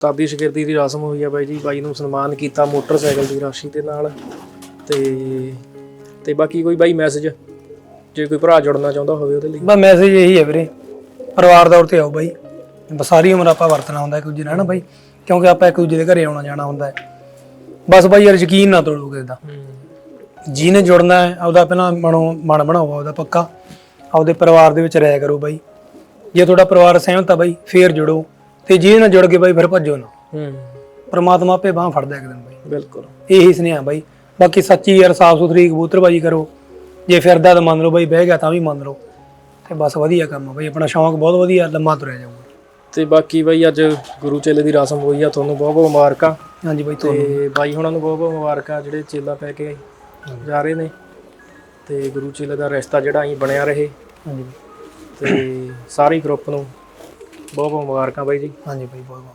ਤਾਬੀ ਸ਼ਗਿਰਦੀ ਦੀ ਰਸਮ ਹੋਈ ਆ ਬਾਈ ਜੀ। ਬਾਈ ਨੂੰ ਸਨਮਾਨ ਕੀਤਾ ਮੋਟਰਸਾਈਕਲ ਦੀ ਰਾਸ਼ੀ ਦੇ ਨਾਲ। ਤੇ ਤੇ ਬਾਕੀ ਕੋਈ ਬਾਈ ਮੈਸੇਜ ਜੇ ਕੋਈ ਭਰਾ ਜੁੜਨਾ ਚਾਹੁੰਦਾ ਹੋਵੇ ਉਹਦੇ ਲਈ। ਬਸ ਮੈਸੇਜ ਇਹੀ ਹੈ ਵੀਰੇ। ਪਰਿਵਾਰ ਦੌਰ ਤੇ ਆਓ ਬਾਈ। ਬਸ ਸਾਰੀ ਉਮਰ ਆਪਾਂ ਵਰਤਣਾ ਹੁੰਦਾ ਇੱਕ ਦੂਜੇ ਨਾਲ ਨਾ ਬਾਈ। ਕਿਉਂਕਿ ਆਪਾਂ ਇੱਕ ਦੂਜੇ ਦੇ ਘਰੇ ਆਉਣਾ ਜਾਣਾ ਹੁੰਦਾ। ਹੈ ਬਸ ਬਾਈ ਯਾਰ ਯਕੀਨ ਨਾ ਤੋੜੋ ਕਿਸੇ ਦਾ। ਜਿਹਨੇ ਜੁੜਨਾ ਹੈ ਆਪਦਾ ਪਹਿਲਾਂ ਮਨੋਂ ਮਨ ਬਣਾਓ ਆਪਦਾ ਪੱਕਾ। ਆਪਦੇ ਪਰਿਵਾਰ ਦੇ ਵਿੱਚ ਰਹਿ ਕਰੋ ਬਾਈ। ਜੇ ਤੁਹਾਡਾ ਪਰਿਵਾਰ ਸਹਿਮਤ ਆ ਬਾਈ ਫੇਰ ਜੁੜੋ। ਤੇ ਜਿਹਦੇ ਨਾਲ ਜੁੜ ਕੇ ਬਾਈ ਫਿਰ ਭੱਜੋ ਨਾ। ਹੂੰ। ਪਰਮਾਤਮਾ ਆਪੇ ਬਾਹ ਫੜਦਾ ਇੱਕ ਦਿਨ ਬਾਈ। ਬਿਲਕੁਲ। ਇਹੀ ਸੁਨੇਹਾ ਬਾਈ। ਬਾਕੀ ਸੱਚੀ ਯਾਰ ਸਾਫ਼ ਸੁਥਰੀ ਕਬੂਤਰਬਾਜੀ ਕਰੋ। ਜੇ ਫਿਰਦਾ ਤਾਂ ਮੰਨ ਲਓ ਬਾਈ ਬਹਿ ਗਿਆ ਤਾਂ ਵੀ ਮੰਨ ਲਓ। ਤੇ ਬਸ ਵਧੀਆ ਕੰਮ ਆ ਬਾਈ। ਆਪਣਾ ਸ਼ੌਂਕ ਬਹੁਤ ਵਧੀਆ ਲੰਮਾ ਤੁਰਿਆ ਜਾਊਗਾ। ਤੇ ਬਾਕੀ ਬਾਈ ਅੱਜ ਗੁਰੂ ਚੇਲੇ ਦੀ ਰਸਮ ਹੋਈ ਆ ਤੁਹਾਨੂੰ ਬਹੁਤ ਬਹੁਤ ਮੁਬਾਰਕਾਂ। ਹਾਂਜੀ ਬਾਈ ਤੁਹਾਨੂੰ ਤੇ ਬਾਈ ਹੁਣਾਂ ਨੂੰ ਬਹੁਤ ਬਹੁਤ ਮੁਬਾਰਕਾਂ ਜਿਹੜੇ ਚੇਲਾ ਪੈ ਕੇ ਜਾ ਰਹੇ ਨੇ। ਤੇ ਗੁਰੂ ਚੇਲੇ ਦਾ ਰਿਸ਼ਤਾ ਜਿਹੜਾ ਅਸੀਂ ਬਣਿਆ ਰਹੇ। ਹਾਂਜੀ ਤੇ ਸਾਰੇ ਗਰੁੱਪ ਨੂੰ ਬਹੁਤ ਬਹੁਤ ਮੁਬਾਰਕਾਂ ਬਾਈ ਜੀ। ਹਾਂਜੀ ਬਾਈ ਬਹੁਤ ਬਹੁਤ